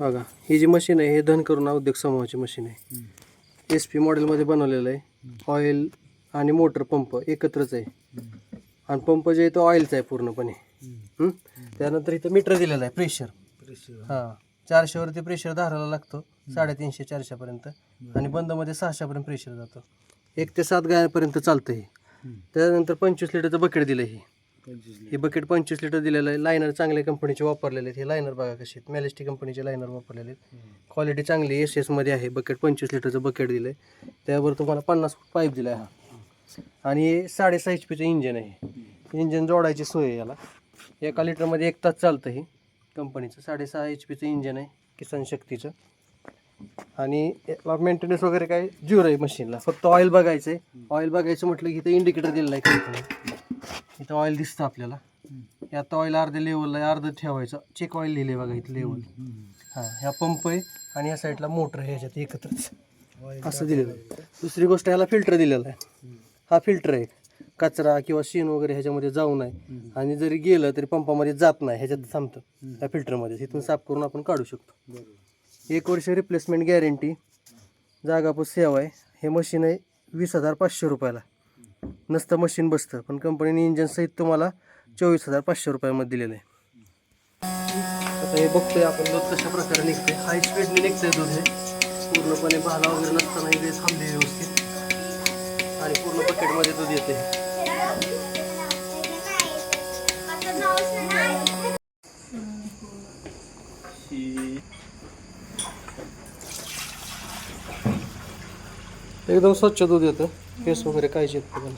बघा ही जी मशीन आहे हे धन करून उद्योग समूहाची मशीन आहे. एस पी मॉडेलमध्ये बनवलेलं आहे. ऑइल आणि मोटर पंप एकत्रच आहे. आणि पंप जे आहे तो ऑइलचा आहे पूर्णपणे. हं? त्यानंतर इथं मीटर दिलेलं आहे प्रेशर हां. चारशेवरती प्रेशर धारायला लागतो. साडेतीनशे चारशेपर्यंत. आणि बंदमध्ये सहाशेपर्यंत प्रेशर जातो. एक ते सात गायापर्यंत चालतं हे. त्यानंतर पंचवीस लिटरचं बकेट दिलं आहे हे बकेट पंचवीस लिटर दिलेलं आहे. लायनर चांगल्या कंपनीचे वापरलेले आहेत. हे लायनर बघा कसे आहेत. मॅलेस्टी कंपनीचे लायनर वापरलेले आहेत. क्वालिटी चांगली एस एसमध्ये आहे बकेट पंचवीस लिटरचं बकेट दिलं आहे त्यावर तुम्हाला पन्नास फूट पाईप दिला आहे हा. आणि हे साडेसहा एच पीचं इंजन आहे. इंजन जोडायची सोय आहे याला. एका लिटरमध्ये एक तास चालतं हे कंपनीचं साडेसहा एच पीचं इंजन आहे किसान शक्तीचं. आणि याला मेंटेनन्स वगैरे काय झिरो आहे मशीनला फक्त ऑइल बघायचं आहे ऑइल बघायचं म्हटलं की इथं इंडिकेटर दिलेलं आहे कंपनी इथं ऑइल दिसतं आपल्याला. यात ऑइल अर्ध्या लेवलला आहे अर्ध ठेवायचं. चेक ऑइल लिहिले बघा इथं लेवल हां ह्या पंप आहे आणि या साईडला मोटर आहे ह्याच्यात एकत्रच. असं दिलेलं आहे. दुसरी गोष्ट ह्याला फिल्टर दिलेला आहे. हा फिल्टर आहे. कचरा किंवा शेण वगैरे ह्याच्यामध्ये जाऊ नये. आणि जरी गेलं तरी पंपामध्ये जात नाही. ह्याच्यात थांबतं. त्या फिल्टरमध्ये तिथून साफ करून आपण काढू शकतो. एक वर्ष रिप्लेसमेंट गॅरंटी जागापूस सेवा आहे. हे मशीन आहे वीस हजार पाचशे रुपयाला. नसतं मशीन बसतं. पण कंपनीने इंजिन सहित तुम्हाला चोवीस हजार पाचशे रुपयामध्ये दिलेलं आहे. आता हे बघतोय आपण दूध कशा प्रकारे निघते हाय स्पीडने निघतंय दूध हे. पूर्णपणे भाला वगैरे नसताना इथे थांबले व्यवस्थित. आणि पूर्ण बकेटमध्ये दूध येते एकदम स्वच्छ दूध येतं. केस वगैरे काहीच येत नाही.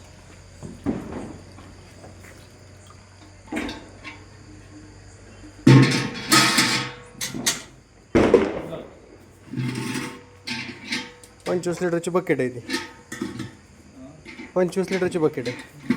पंचवीस लिटरची बकेट आहे ती. पंचवीस लिटरची बकेट आहे.